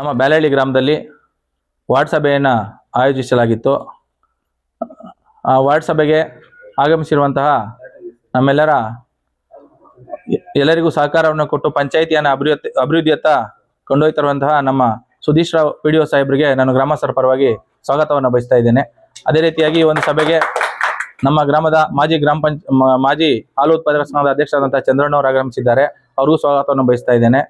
ನಮ್ಮ ಬ್ಯಾಲಹಳ್ಳಿ ಗ್ರಾಮದಲ್ಲಿ ವಾರ್ಡ್ ಸಭೆಯನ್ನು ಆಯೋಜಿಸಲಾಗಿತ್ತು. ಆ ವಾರ್ಡ್ ಸಭೆಗೆ ಆಗಮಿಸಿರುವಂತಹ ನಮ್ಮೆಲ್ಲರ ಎಲ್ಲರಿಗೂ ಸಹಕಾರವನ್ನು ಕೊಟ್ಟು ಪಂಚಾಯಿತಿಯನ್ನು ಅಭಿವೃದ್ಧಿ, ಅಭಿವೃದ್ಧಿಯತ್ತ ಕೊಂಡೊಯ್ತಿರುವಂತಹ ನಮ್ಮ Sudheesh Rao P D O ಸಾಹೇಬ್ರಿಗೆ ನಾನು ಗ್ರಾಮಸ್ಥರ ಪರವಾಗಿ ಸ್ವಾಗತವನ್ನು ಬಯಸ್ತಾ ಇದ್ದೇನೆ. ಅದೇ ರೀತಿಯಾಗಿ ಈ ಒಂದು ಸಭೆಗೆ ನಮ್ಮ ಗ್ರಾಮದ ಮಾಜಿ ಗ್ರಾಮ ಪಂಚ ಮಾಜಿ ಹಾಲು ಉತ್ಪಾದಕ ಸಂಘದ ಅಧ್ಯಕ್ಷರಾದಂತಹ ಚಂದ್ರಣ್ಣವರು ಆಗಮಿಸಿದ್ದಾರೆ. ಅವ್ರಿಗೂ ಸ್ವಾಗತವನ್ನು ಬಯಸ್ತಾ ಇದ್ದೇನೆ.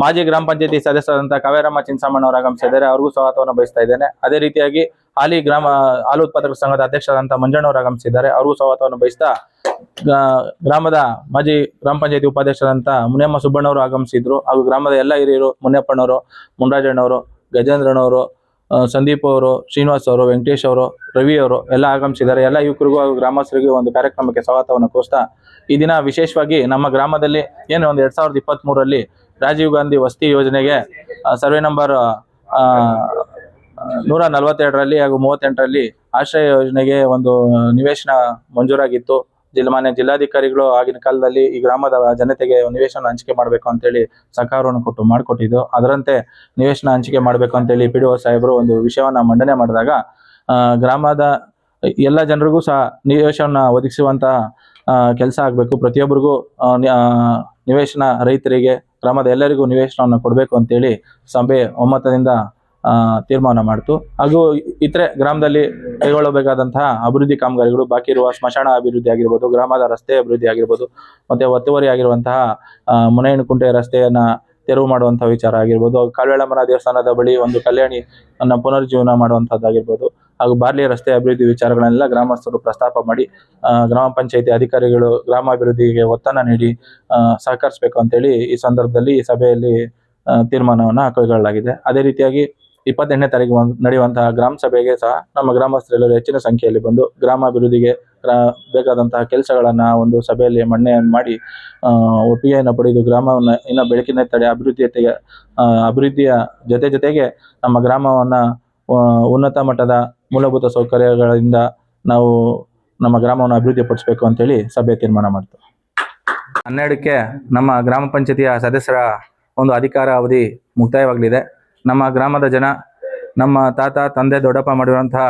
ಮಾಜಿ ಗ್ರಾಮ ಪಂಚಾಯತಿ ಸದಸ್ಯರಾದಂತಹ ಕಾವೇರಮ್ಮ ಚಿನ್ಸಮ್ಮನವರು ಆಗಮಿಸಿದ್ದಾರೆ. ಅವ್ರಿಗೂ ಸ್ವಾಗತವನ್ನು ಬಯಸ್ತಾ ಇದ್ದೇನೆ. ಅದೇ ರೀತಿಯಾಗಿ ಹಾಲಿ ಗ್ರಾಮ, ಹಾಲು ಉತ್ಪಾದಕ ಸಂಘದ ಅಧ್ಯಕ್ಷರಾದಂತಹ ಮಂಜಣ್ಣವರು ಆಗಮಿಸಿದ್ದಾರೆ. ಅವ್ರಿಗೂ ಸ್ವಾಗತವನ್ನು ಬಯಸ್ತಾ ಗ್ರಾಮದ ಮಾಜಿ ಗ್ರಾಮ ಪಂಚಾಯತಿ ಉಪಾಧ್ಯಕ್ಷರಂತ ಮುನಿಯಮ್ಮ ಸುಬ್ಬಣ್ಣವರು ಆಗಮಿಸಿದ್ರು. ಹಾಗೂ ಗ್ರಾಮದ ಎಲ್ಲ ಹಿರಿಯರು ಮುನಿಯಪ್ಪಣ್ಣವರು ಮುನ್ರಾಜಣ್ಣವರು ಗಜೇಂದ್ರನವರು ಸಂದೀಪ್ ಅವರು, ಶ್ರೀನಿವಾಸ್ ಅವರು, ವೆಂಕಟೇಶ್ ಅವರು, ರವಿ ಅವರು ಎಲ್ಲ ಆಗಮಿಸಿದ್ದಾರೆ. ಎಲ್ಲ ಯುವಕರಿಗೂ ಹಾಗೂ ಗ್ರಾಮಸ್ಥರಿಗೂ ಒಂದು ಕಾರ್ಯಕ್ರಮಕ್ಕೆ ಸ್ವಾಗತವನ್ನು ಕೋಸ್ತಾ ಈ ದಿನ ವಿಶೇಷವಾಗಿ ನಮ್ಮ ಗ್ರಾಮದಲ್ಲಿ ಏನು ಒಂದು ಎರಡ್ ಸಾವಿರದ ಇಪ್ಪತ್ತ್ ಮೂರರಲ್ಲಿ ರಾಜೀವ್ ಗಾಂಧಿ ವಸತಿ ಯೋಜನೆಗೆ ಸರ್ವೆ ನಂಬರ್ ನೂರ ನಲವತ್ತೆರಡರಲ್ಲಿ ಹಾಗೂ ಮೂವತ್ತೆಂಟರಲ್ಲಿ ಆಶ್ರಯ ಯೋಜನೆಗೆ ಒಂದು ನಿವೇಶನ ಮಂಜೂರಾಗಿತ್ತು. ಜಿಲ್ಲಾ ಮಾನ್ಯ ಜಿಲ್ಲಾಧಿಕಾರಿಗಳು ಆಗಿನ ಕಾಲದಲ್ಲಿ ಈ ಗ್ರಾಮದ ಜನತೆಗೆ ನಿವೇಶನ ಹಂಚಿಕೆ ಮಾಡಬೇಕು ಅಂತೇಳಿ ಸರ್ಕಾರವನ್ನು ಕೊಟ್ಟು ಮಾಡಿಕೊಟ್ಟಿದ್ದು. ಅದರಂತೆ ನಿವೇಶನ ಹಂಚಿಕೆ ಮಾಡಬೇಕು ಅಂತೇಳಿ ಪಿ ಡಿ ಒ ಸಾಹೇಬರು ಒಂದು ವಿಷಯವನ್ನು ಮಂಡನೆ ಮಾಡಿದಾಗ ಗ್ರಾಮದ ಎಲ್ಲ ಜನರಿಗೂ ಸಹ ನಿವೇಶನ ಒದಗಿಸುವಂತಹ ಕೆಲಸ ಆಗಬೇಕು. ಪ್ರತಿಯೊಬ್ಬರಿಗೂ ನಿವೇಶನ ರೈತರಿಗೆ ಗ್ರಾಮದ ಎಲ್ಲರಿಗೂ ನಿವೇಶನವನ್ನು ಕೊಡಬೇಕು ಅಂತೇಳಿ ಸಭೆ ಒಮ್ಮತದಿಂದ ತೀರ್ಮಾನ ಮಾಡಿತು. ಹಾಗೂ ಇತರೆ ಗ್ರಾಮದಲ್ಲಿ ಕೈಗೊಳ್ಳಬೇಕಾದಂತಹ ಅಭಿವೃದ್ಧಿ ಕಾಮಗಾರಿಗಳು ಬಾಕಿ ಇರುವ ಸ್ಮಶಾನ ಅಭಿವೃದ್ಧಿ ಆಗಿರ್ಬೋದು, ಗ್ರಾಮದ ರಸ್ತೆ ಅಭಿವೃದ್ಧಿ ಆಗಿರ್ಬೋದು, ಮತ್ತೆ ಒತ್ತುವರಿ ಆಗಿರುವಂತಹ ಮುನೇನಕುಂಟೆ ರಸ್ತೆಯನ್ನ ತೆರವು ಮಾಡುವಂತಹ ವಿಚಾರ ಆಗಿರ್ಬೋದು ಕಾಲ್ವೆಳಮ್ಮನ ದೇವಸ್ಥಾನದ ಬಳಿ ಒಂದು ಕಲ್ಯಾಣಿ ಅನ್ನ ಪುನರ್ಜೀವನ ಮಾಡುವಂತಹದ್ದಾಗಿರ್ಬೋದು. ಹಾಗೂ ಬಾರ್ಲಿ ರಸ್ತೆ ಅಭಿವೃದ್ಧಿ ವಿಚಾರಗಳನ್ನೆಲ್ಲ ಗ್ರಾಮಸ್ಥರು ಪ್ರಸ್ತಾಪ ಮಾಡಿ ಗ್ರಾಮ ಪಂಚಾಯಿತಿ ಅಧಿಕಾರಿಗಳು ಗ್ರಾಮಾಭಿವೃದ್ಧಿಗೆ ಒತ್ತನ್ನು ನೀಡಿ ಸಹಕರಿಸಬೇಕು ಅಂತೇಳಿ ಈ ಸಂದರ್ಭದಲ್ಲಿ ಈ ಸಭೆಯಲ್ಲಿ ತೀರ್ಮಾನವನ್ನು ಕೈಗೊಳ್ಳಲಾಗಿದೆ. ಅದೇ ರೀತಿಯಾಗಿ ಇಪ್ಪತ್ತೆಂಟನೇ ತಾರೀಕು ನಡೆಯುವಂತಹ ಗ್ರಾಮ ಸಭೆಗೆ ಸಹ ನಮ್ಮ ಗ್ರಾಮಸ್ಥರೆಲ್ಲರೂ ಹೆಚ್ಚಿನ ಸಂಖ್ಯೆಯಲ್ಲಿ ಬಂದು ಗ್ರಾಮಾಭಿವೃದ್ಧಿಗೆ ಗ್ರಾ- ಬೇಕಾದಂತಹ ಕೆಲಸಗಳನ್ನ ಒಂದು ಸಭೆಯಲ್ಲಿ ಮಣ್ಣೆಯನ್ನು ಮಾಡಿ ಒಪ್ಪಿಗೆಯನ್ನು ಪಡೆದು ಗ್ರಾಮವನ್ನು ಇನ್ನ ಬೆಳಕಿನ ತಡೆ ಅಭಿವೃದ್ಧಿಯತೆಗೆ ಅಭಿವೃದ್ಧಿಯ ಜೊತೆ ಜೊತೆಗೆ ನಮ್ಮ ಗ್ರಾಮವನ್ನ ಉನ್ನತ ಮಟ್ಟದ ಮೂಲಭೂತ ಸೌಕರ್ಯಗಳಿಂದ ನಾವು ನಮ್ಮ ಗ್ರಾಮವನ್ನು ಅಭಿವೃದ್ಧಿಪಡಿಸಬೇಕು ಅಂತೇಳಿ ಸಭೆ ತೀರ್ಮಾನ ಮಾಡ್ತು ಹನ್ನೆರಡಕ್ಕೆ ನಮ್ಮ ಗ್ರಾಮ ಪಂಚಾಯತಿಯ ಸದಸ್ಯರ ಒಂದು ಅಧಿಕಾರ ಅವಧಿ ಮುಕ್ತಾಯವಾಗಲಿದೆ. ನಮ್ಮ ಗ್ರಾಮದ ಜನ, ನಮ್ಮ ತಾತ, ತಂದೆ, ದೊಡ್ಡಪ್ಪ ಮಾಡಿರುವಂತಹ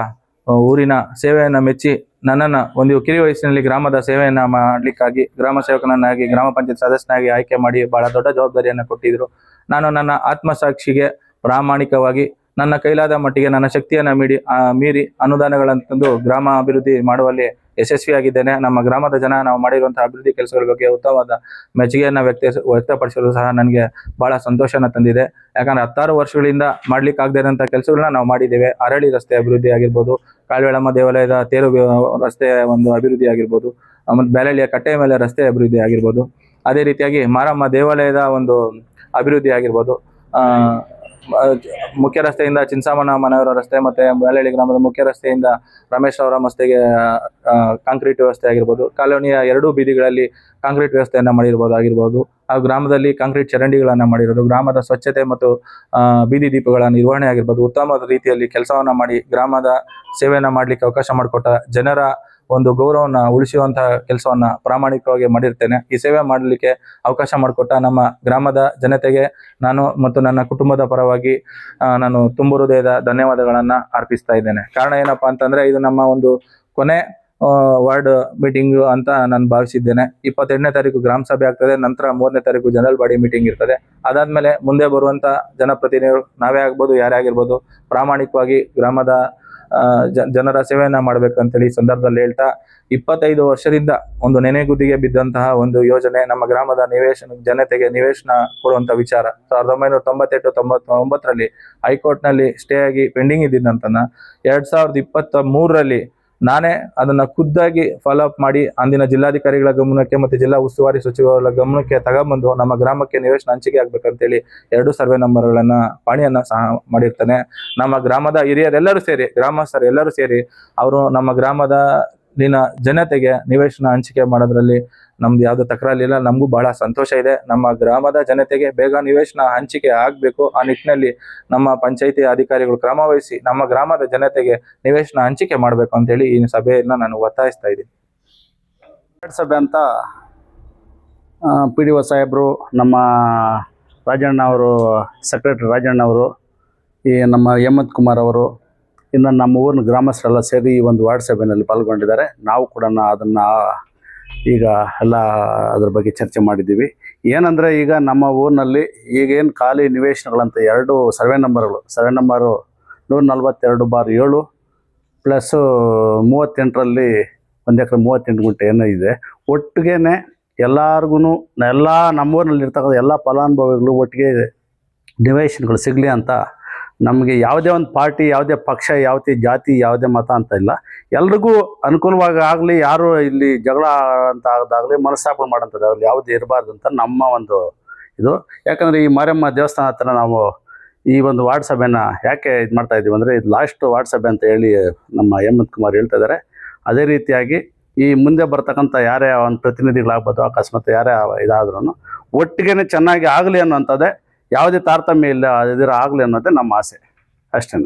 ಊರಿನ ಸೇವೆಯನ್ನು ಮೆಚ್ಚಿ ನನ್ನನ್ನು ಒಂದು ಕಿರಿ ವಯಸ್ಸಿನಲ್ಲಿ ಗ್ರಾಮದ ಸೇವೆಯನ್ನು ಮಾಡಲಿಕ್ಕಾಗಿ, ಗ್ರಾಮ ಸೇವಕನನ್ನಾಗಿ, ಗ್ರಾಮ ಪಂಚಾಯತ್ ಸದಸ್ಯನಾಗಿ ಆಯ್ಕೆ ಮಾಡಿ ಬಹಳ ದೊಡ್ಡ ಜವಾಬ್ದಾರಿಯನ್ನು ಕೊಟ್ಟಿದ್ರು. ನಾನು ನನ್ನ ಆತ್ಮಸಾಕ್ಷಿಗೆ ಪ್ರಾಮಾಣಿಕವಾಗಿ ನನ್ನ ಕೈಲಾದ ಮಟ್ಟಿಗೆ ನನ್ನ ಶಕ್ತಿಯನ್ನು ಮೀಡಿ ಮೀರಿ ಅನುದಾನಗಳನ್ನು ತಂದು ಗ್ರಾಮ ಅಭಿವೃದ್ಧಿ ಮಾಡುವಲ್ಲಿ ಯಶಸ್ವಿಯಾಗಿದ್ದೇನೆ. ನಮ್ಮ ಗ್ರಾಮದ ಜನ ನಾವು ಮಾಡಿರುವಂತಹ ಅಭಿವೃದ್ಧಿ ಕೆಲಸಗಳ ಬಗ್ಗೆ ಉತ್ತಮವಾದ ಮೆಚ್ಚುಗೆಯನ್ನು ವ್ಯಕ್ತ, ವ್ಯಕ್ತಪಡಿಸಲು ಸಹ ನನಗೆ ಬಹಳ ಸಂತೋಷನ ತಂದಿದೆ. ಯಾಕಂದ್ರೆ ಹತ್ತಾರು ವರ್ಷಗಳಿಂದ ಮಾಡ್ಲಿಕ್ಕೆ ಇರೋಂಥ ಕೆಲಸಗಳನ್ನ ನಾವು ಮಾಡಿದ್ದೇವೆ. ಅರಳಿ ರಸ್ತೆ ಅಭಿವೃದ್ಧಿ ಆಗಿರ್ಬೋದು ಕಾಳುವೆಳಮ್ಮ ದೇವಾಲಯದ ತೇರು ರಸ್ತೆ ಒಂದು ಅಭಿವೃದ್ಧಿ ಆಗಿರ್ಬೋದು, ಆಮೇಲೆ ಬ್ಯಾಲಳ್ಳಿಯ ಕಟ್ಟೆಯ ಮೇಲೆ ರಸ್ತೆ ಅಭಿವೃದ್ಧಿ ಆಗಿರ್ಬೋದು. ಅದೇ ರೀತಿಯಾಗಿ ಮಾರಮ್ಮ ದೇವಾಲಯದ ಒಂದು ಅಭಿವೃದ್ಧಿ ಆಗಿರ್ಬೋದು. ಮುಖ್ಯ ರಸ್ತೆಯಿಂದ ಚಿನ್ಸಾಮಣ್ಣ ಮನೆಯವರ ರಸ್ತೆ ಮತ್ತೆ ಬ್ಯಾಲಳ್ಳಿ ಗ್ರಾಮದ ಮುಖ್ಯ ರಸ್ತೆಯಿಂದ ರಮೇಶ್ ಅವರ ಮಸ್ತೆಗೆ ಕಾಂಕ್ರೀಟ್ ವ್ಯವಸ್ಥೆ ಆಗಿರ್ಬೋದು. ಕಾಲೋನಿಯ ಎರಡೂ ಬೀದಿಗಳಲ್ಲಿ ಕಾಂಕ್ರೀಟ್ ವ್ಯವಸ್ಥೆಯನ್ನ ಮಾಡಿರ್ಬೋದು, ಆಗಿರ್ಬೋದು. ಆ ಗ್ರಾಮದಲ್ಲಿ ಕಾಂಕ್ರೀಟ್ ಚರಂಡಿಗಳನ್ನ ಮಾಡಿರೋದು. ಗ್ರಾಮದ ಸ್ವಚ್ಛತೆ ಮತ್ತು ಬೀದಿ ದೀಪಗಳ ನಿರ್ವಹಣೆ ಆಗಿರ್ಬೋದು. ಉತ್ತಮ ರೀತಿಯಲ್ಲಿ ಕೆಲಸವನ್ನ ಮಾಡಿ ಗ್ರಾಮದ ಸೇವೆಯನ್ನ ಮಾಡಲಿಕ್ಕೆ ಅವಕಾಶ ಮಾಡಿಕೊಟ್ಟ ಜನರ ಒಂದು ಗೌರವನ ಉಳಿಸುವಂತಹ ಕೆಲಸವನ್ನ ಪ್ರಾಮಾಣಿಕವಾಗಿ ಮಾಡಿರ್ತೇನೆ. ಈ ಸೇವೆ ಮಾಡಲಿಕ್ಕೆ ಅವಕಾಶ ಮಾಡಿಕೊಟ್ಟ ನಮ್ಮ ಗ್ರಾಮದ ಜನತೆಗೆ ನಾನು ಮತ್ತು ನನ್ನ ಕುಟುಂಬದ ಪರವಾಗಿ ನಾನು ತುಂಬು ಹೃದಯದ ಧನ್ಯವಾದಗಳನ್ನ ಅರ್ಪಿಸ್ತಾ ಇದ್ದೇನೆ. ಕಾರಣ ಏನಪ್ಪಾ ಅಂತಂದ್ರೆ, ಇದು ನಮ್ಮ ಒಂದು ಕೊನೆ ವಾರ್ಡ್ ಮೀಟಿಂಗ್ ಅಂತ ನಾನು ಭಾವಿಸಿದ್ದೇನೆ. ಇಪ್ಪತ್ತೆಂಟನೇ ತಾರೀಕು ಗ್ರಾಮ ಸಭೆ ಆಗ್ತದೆ, ನಂತರ ಮೂರನೇ ತಾರೀಕು ಜನರಲ್ ಬಾಡಿ ಮೀಟಿಂಗ್ ಇರ್ತದೆ. ಅದಾದ್ಮೇಲೆ ಮುಂದೆ ಬರುವಂತ ಜನಪ್ರತಿನಿಧಿಗಳು ನಾವೇ ಆಗ್ಬೋದು, ಯಾರೇ ಆಗಿರ್ಬೋದು, ಪ್ರಾಮಾಣಿಕವಾಗಿ ಗ್ರಾಮದ ಜನರ ಸೇವೆಯನ್ನ ಮಾಡ್ಬೇಕಂತೇಳಿ ಈ ಸಂದರ್ಭದಲ್ಲಿ ಹೇಳ್ತಾ, ಇಪ್ಪತ್ತೈದು ವರ್ಷದಿಂದ ಒಂದು ನೆನೆಗುದಿಗೆ ಬಿದ್ದಂತಹ ಒಂದು ಯೋಜನೆ ನಮ್ಮ ಗ್ರಾಮದ ನಿವೇಶನ, ಜನತೆಗೆ ನಿವೇಶನ ಕೊಡುವಂತ ವಿಚಾರ. ಸಾವಿರದ ಒಂಬೈನೂರ ತೊಂಬತ್ತೆಂಟು ತೊಂಬತ್ತೊಂಬತ್ತರಲ್ಲಿ ಹೈಕೋರ್ಟ್ನಲ್ಲಿ ಸ್ಟೇ ಆಗಿ ಪೆಂಡಿಂಗ್ ಇದ್ದಿದ್ದಂತನ್ನ ಎರಡ್ ಸಾವಿರದ ಇಪ್ಪತ್ತ ಮೂರರಲ್ಲಿ ನಾನೇ ಅದನ್ನ ಖುದ್ದಾಗಿ ಫಾಲೋ ಅಪ್ ಮಾಡಿ ಅಂದಿನ ಜಿಲ್ಲಾಧಿಕಾರಿಗಳ ಗಮನಕ್ಕೆ ಮತ್ತೆ ಜಿಲ್ಲಾ ಉಸ್ತುವಾರಿ ಸಚಿವರ ಗಮನಕ್ಕೆ ತಗೊಂಬಂದು ನಮ್ಮ ಗ್ರಾಮಕ್ಕೆ ನಿವೇಶನ ಹಂಚಿಕೆ ಆಗ್ಬೇಕಂತೇಳಿ ಎರಡು ಸರ್ವೆ ನಂಬರ್ಗಳನ್ನ ಪಾಣಿಯನ್ನ ಸಹ ಮಾಡಿರ್ತಾನೆ. ನಮ್ಮ ಗ್ರಾಮದ ಹಿರಿಯರೆಲ್ಲರೂ ಸೇರಿ ಗ್ರಾಮಸ್ಥರು ಎಲ್ಲರೂ ಸೇರಿ, ಅವರು ನಮ್ಮ ಗ್ರಾಮದ ದಿನ ಜನತೆಗೆ ನಿವೇಶನ ಹಂಚಿಕೆ ಮಾಡೋದ್ರಲ್ಲಿ ನಮ್ದು ಯಾವ್ದು ತಕರಾರಿಲ್ಲ ನಮಗೂ ಬಹಳ ಸಂತೋಷ ಇದೆ. ನಮ್ಮ ಗ್ರಾಮದ ಜನತೆಗೆ ಬೇಗ ನಿವೇಶನ ಹಂಚಿಕೆ ಆಗಬೇಕು. ಆ ನಿಟ್ಟಿನಲ್ಲಿ ನಮ್ಮ ಪಂಚಾಯಿತಿ ಅಧಿಕಾರಿಗಳು ಕ್ರಮ ವಹಿಸಿ ನಮ್ಮ ಗ್ರಾಮದ ಜನತೆಗೆ ನಿವೇಶನ ಹಂಚಿಕೆ ಮಾಡಬೇಕು ಅಂತೇಳಿ ಈ ಸಭೆಯನ್ನ ನಾನು ಒತ್ತಾಯಿಸ್ತಾ ಇದ್ದೀನಿ. ಸಭೆ ಅಂತ ಪಿ ಡಿ ಒ ಸಾಹೇಬರು, ನಮ್ಮ ರಾಜಣ್ಣ ಅವರು ಸೆಕ್ರೆಟರಿ ರಾಜಣ್ಣ ಅವರು ಈ ನಮ್ಮ ಹೇಮಂತ್ ಕುಮಾರ್ ಅವರು ಇನ್ನು ನಮ್ಮ ಊರಿನ ಗ್ರಾಮಸ್ಥರೆಲ್ಲ ಸೇರಿ ಈ ಒಂದು ವಾರ್ಡ್ ಸಭೆಯಲ್ಲಿ ಪಾಲ್ಗೊಂಡಿದ್ದಾರೆ. ನಾವು ಕೂಡ ಅದನ್ನು ಈಗ ಎಲ್ಲ ಅದ್ರ ಬಗ್ಗೆ ಚರ್ಚೆ ಮಾಡಿದ್ದೀವಿ. ಏನಂದರೆ ಈಗ ನಮ್ಮ ಊರಿನಲ್ಲಿ ಈಗೇನು ಖಾಲಿ ನಿವೇಶನಗಳಂತ ಎರಡು ಸರ್ವೆ ನಂಬರ್ಗಳು, ಸರ್ವೆ ನಂಬರು ನೂರ ನಲ್ವತ್ತೆರಡು ಬಾರ್ ಏಳು ಪ್ಲಸ್ಸು ಮೂವತ್ತೆಂಟರಲ್ಲಿ ಒಂದು ಎಕರೆ ಮೂವತ್ತೆಂಟು ಗುಂಟೆ ಏನೋ ಇದೆ. ಒಟ್ಟಿಗೆ ಎಲ್ಲರಿಗೂ ಎಲ್ಲ ನಮ್ಮೂರಿನಲ್ಲಿ ಇರ್ತಕ್ಕಂಥ ಎಲ್ಲ ಫಲಾನುಭವಿಗಳು ಒಟ್ಟಿಗೆ ನಿವೇಶನಗಳು ಸಿಗಲಿ ಅಂತ ನಮಗೆ ಯಾವುದೇ ಒಂದು ಪಾರ್ಟಿ, ಯಾವುದೇ ಪಕ್ಷ, ಯಾವುದೇ ಜಾತಿ, ಯಾವುದೇ ಮತ ಅಂತ ಇಲ್ಲ. ಎಲ್ರಿಗೂ ಅನುಕೂಲವಾಗಿ ಆಗಲಿ, ಯಾರು ಇಲ್ಲಿ ಜಗಳ ಅಂತ ಆಗದಾಗಲಿ ಮನಸ್ಸಾಪಣೆ ಮಾಡೋಂಥದ್ದಾಗಲಿ ಯಾವುದೇ ಇರಬಾರ್ದು ಅಂತ ನಮ್ಮ ಒಂದು ಇದು. ಯಾಕಂದರೆ ಈ ಮಾರಮ್ಮ ದೇವಸ್ಥಾನ ಹತ್ರ ನಾವು ಈ ಒಂದು ವಾರ್ಡ್ ಸಭೆನ ಯಾಕೆ ಇದು ಮಾಡ್ತಾ ಇದ್ದೀವಿ ಅಂದರೆ, ಇದು ಲಾಸ್ಟ್ ವಾರ್ಡ್ ಸಭೆ ಅಂತ ಹೇಳಿ ನಮ್ಮ ಹೇಮಂತ್ ಕುಮಾರ್ ಹೇಳ್ತಾ ಇದ್ದಾರೆ. ಅದೇ ರೀತಿಯಾಗಿ ಈ ಮುಂದೆ ಬರ್ತಕ್ಕಂಥ ಯಾರೇ ಒಂದು ಪ್ರತಿನಿಧಿಗಳಾಗ್ಬೋದು, ಅಕಸ್ಮಾತ್ ಯಾರೇ ಇದಾದ್ರೂ ಒಟ್ಟಿಗೆ ಚೆನ್ನಾಗಿ ಆಗಲಿ ಅನ್ನೋಂಥದ್ದೇ ಯಾವುದೇ ತಾರತಮ್ಯ ಇಲ್ಲ ಅದರ ಆಗಲಿ ಅನ್ನೋದೇ ನಮ್ಮ ಆಸೆ. ಅಷ್ಟೇ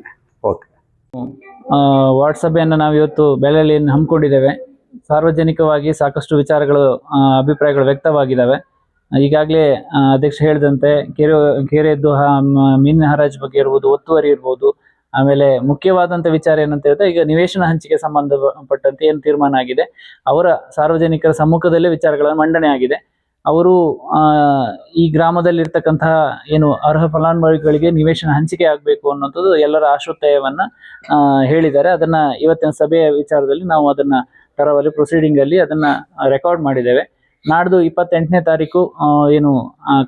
ಓಕೆ ಆ, ವಾರ್ಡ್ ಸಭೆಯನ್ನು ನಾವು ಇವತ್ತು ಬೆಲೆಯಲ್ಲಿ ಹಮ್ಮಿಕೊಂಡಿದ್ದೇವೆ. ಸಾರ್ವಜನಿಕವಾಗಿ ಸಾಕಷ್ಟು ವಿಚಾರಗಳು ಅಭಿಪ್ರಾಯಗಳು ವ್ಯಕ್ತವಾಗಿದ್ದಾವೆ. ಈಗಾಗಲೇ ಅಧ್ಯಕ್ಷ ಹೇಳಿದಂತೆ ಕೆರೆ ಕೆರೆಯದ್ದು ಮೀನಿನ ಹರಾಜು ಬಗ್ಗೆ ಇರ್ಬೋದು ಒತ್ತುವರಿ ಇರ್ಬೋದು ಆಮೇಲೆ ಮುಖ್ಯವಾದಂಥ ವಿಚಾರ ಏನಂತ ಹೇಳಿದ್ರೆ ಈಗ ನಿವೇಶನ ಹಂಚಿಕೆ ಸಂಬಂಧಪಟ್ಟಂತೆ ಏನು ತೀರ್ಮಾನ ಆಗಿದೆ ಅವರ ಸಾರ್ವಜನಿಕರ ಸಮ್ಮುಖದಲ್ಲೇ ವಿಚಾರಗಳನ್ನು ಮಂಡನೆ ಆಗಿದೆ. ಅವರು ಈ ಗ್ರಾಮದಲ್ಲಿರ್ತಕ್ಕಂತಹ ಏನು ಅರ್ಹ ಫಲಾನುಭವಿಗಳಿಗೆ ನಿವೇಶನ ಹಂಚಿಕೆ ಆಗಬೇಕು ಅನ್ನೋಂಥದ್ದು ಎಲ್ಲರ ಆಶ್ರಯವನ್ನು ಹೇಳಿದ್ದಾರೆ. ಅದನ್ನ ಇವತ್ತಿನ ಸಭೆಯ ವಿಚಾರದಲ್ಲಿ ನಾವು ಅದನ್ನ ತರವಲ್ಲಿ ಪ್ರೊಸೀಡಿಂಗ್ ಅಲ್ಲಿ ಅದನ್ನ ರೆಕಾರ್ಡ್ ಮಾಡಿದ್ದೇವೆ. ನಾಡ್ದು ಇಪ್ಪತ್ತೆಂಟನೇ ತಾರೀಕು ಏನು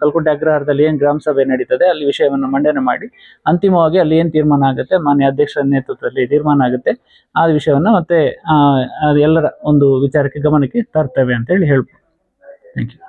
ಕಲ್ಕುಂಟೆ ಅಗ್ರಹಾರದಲ್ಲಿ ಏನು ಗ್ರಾಮ ಸಭೆ ನಡೀತದೆ, ಅಲ್ಲಿ ವಿಷಯವನ್ನು ಮಂಡನೆ ಮಾಡಿ ಅಂತಿಮವಾಗಿ ಅಲ್ಲಿ ಏನು ತೀರ್ಮಾನ ಆಗುತ್ತೆ, ಮಾನ್ಯ ಅಧ್ಯಕ್ಷರ ನೇತೃತ್ವದಲ್ಲಿ ತೀರ್ಮಾನ ಆಗುತ್ತೆ, ಆ ವಿಷಯವನ್ನು ಮತ್ತೆ ಎಲ್ಲರ ಒಂದು ವಿಚಾರಕ್ಕೆ ಗಮನಕ್ಕೆ ತರ್ತೇವೆ ಅಂತ ಹೇಳಿ ಹೇಳ್ಬೋದು. Thank you